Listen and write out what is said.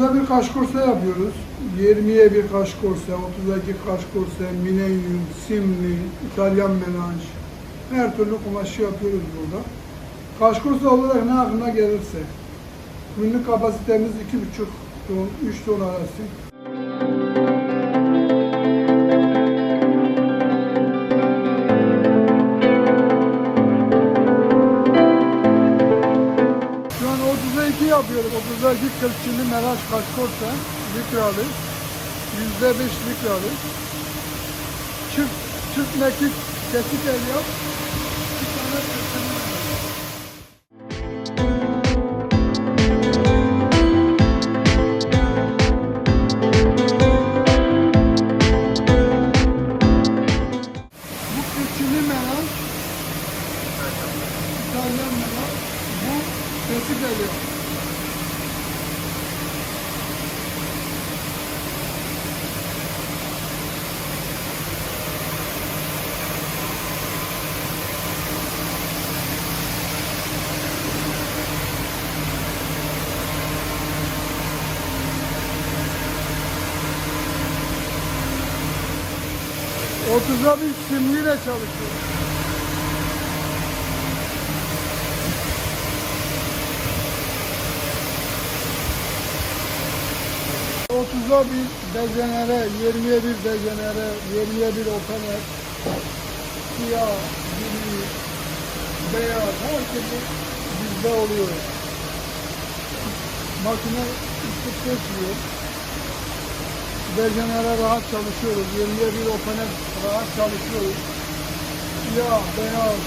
bir kaş korse yapıyoruz. 20'ye bir kaş korse, 32 kaş korse, minenyum, simli, İtalyan menaj. Her türlü kumaşı yapıyoruz burada. Kaş korse olarak ne aklına gelirse. Günlük kapasitemiz 2,5 ton, 3 ton arası. yapıyoruz. 30'a 40 kırkçının meraç kaç korsa likralık. Yüzde beş likralık. Çift, çift nakit kesik el yap. Bir tane kırkçının İtalyan merak bu kesik geliyor. 30'a bir simliyle çalışıyor. Otuza bir dezenere, yirmiye bir dezenere, yirmiye bir otaner, siyah, gri, beyaz, her türlü bizde oluyor. Makine istikrar sürüyor. Dezenere rahat çalışıyoruz. 20'ye bir opener rahat çalışıyoruz. Siyah, beyaz,